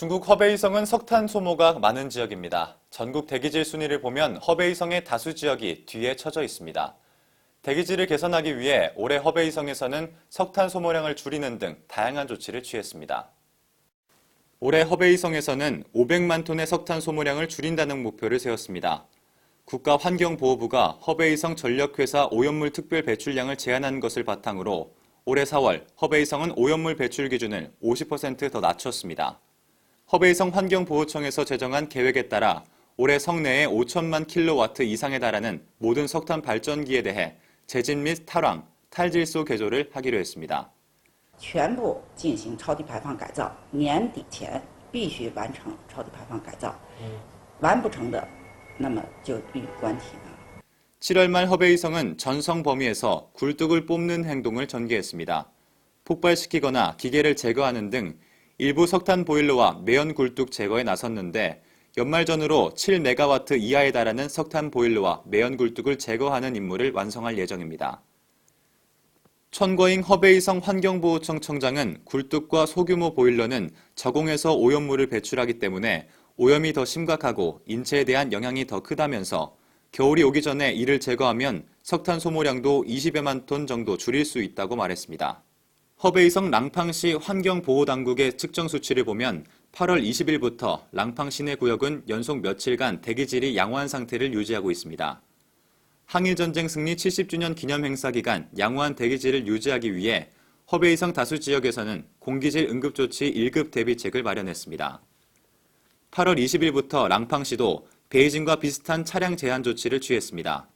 중국 허베이성은 석탄 소모가 많은 지역입니다. 전국 대기질 순위를 보면 허베이성의 다수 지역이 뒤에 처져 있습니다. 대기질을 개선하기 위해 올해 허베이성에서는 석탄 소모량을 줄이는 등 다양한 조치를 취했습니다. 올해 허베이성에서는 500만 톤의 석탄 소모량을 줄인다는 목표를 세웠습니다. 국가환경보호부가 허베이성 전력회사 오염물 특별 배출량을 제한한 것을 바탕으로 올해 4월 허베이성은 오염물 배출 기준을 50%더 낮췄습니다. 허베이성 환경보호청에서 제정한 계획에 따라 올해 성내에 5천만 킬로와트 이상에 달하는 모든 석탄 발전기에 대해 재진 및 탈황, 탈질소 개조를 하기로 했습니다. 全部进行超低排放改造，年底前必须完成超低排放改造。完不成的，那么就必须关停了。 7월 말 허베이성은 전성 범위에서 굴뚝을 뽑는 행동을 전개했습니다. 폭발시키거나 기계를 제거하는 등 일부 석탄 보일러와 매연 굴뚝 제거에 나섰는데 연말 전후로 7메가와트 이하에 달하는 석탄 보일러와 매연 굴뚝을 제거하는 임무를 완성할 예정입니다. 천거잉 허베이성 환경보호청 청장은 굴뚝과 소규모 보일러는 저공에서 오염물을 배출하기 때문에 오염이 더 심각하고 인체에 대한 영향이 더 크다면서 겨울이 오기 전에 이를 제거하면 석탄 소모량도 20여만 톤 정도 줄일 수 있다고 말했습니다. 허베이성 랑팡시 환경보호당국의 측정 수치를 보면 8월 20일부터 랑팡 시내 구역은 연속 며칠간 대기질이 양호한 상태를 유지하고 있습니다. 항일전쟁 승리 70주년 기념 행사 기간 양호한 대기질을 유지하기 위해 허베이성 다수 지역에서는 공기질 응급조치 1급 대비책을 마련했습니다. 8월 20일부터 랑팡시도 베이징과 비슷한 차량 제한 조치를 취했습니다.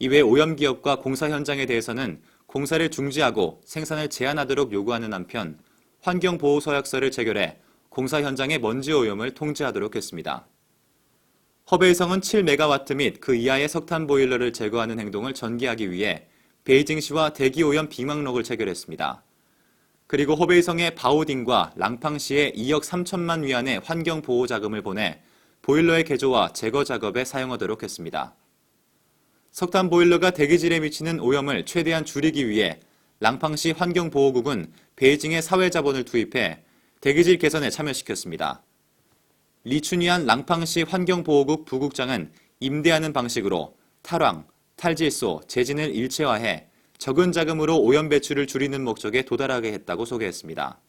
이외 오염 기업과 공사 현장에 대해서는 공사를 중지하고 생산을 제한하도록 요구하는 한편 환경보호서약서를 체결해 공사 현장의 먼지 오염을 통제하도록 했습니다. 허베이성은 7메가와트 및 그 이하의 석탄 보일러를 제거하는 행동을 전개하기 위해 베이징시와 대기오염 빙망록을 체결했습니다. 그리고 허베이성의 바오딩과 랑팡시에 2억 3천만 위안의 환경보호 자금을 보내 보일러의 개조와 제거 작업에 사용하도록 했습니다. 석탄 보일러가 대기질에 미치는 오염을 최대한 줄이기 위해 랑팡시 환경보호국은 베이징에 사회자본을 투입해 대기질 개선에 참여시켰습니다. 리춘이안 랑팡시 환경보호국 부국장은 임대하는 방식으로 탈황, 탈질소, 재진을 일체화해 적은 자금으로 오염 배출을 줄이는 목적에 도달하게 했다고 소개했습니다.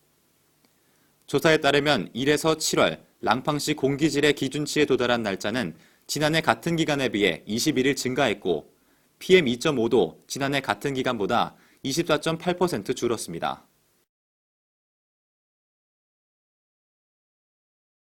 조사에 따르면 1에서 7월 랑팡시 공기질의 기준치에 도달한 날짜는 지난해 같은 기간에 비해 21일 증가했고 PM2.5도 지난해 같은 기간보다 24.8% 줄었습니다.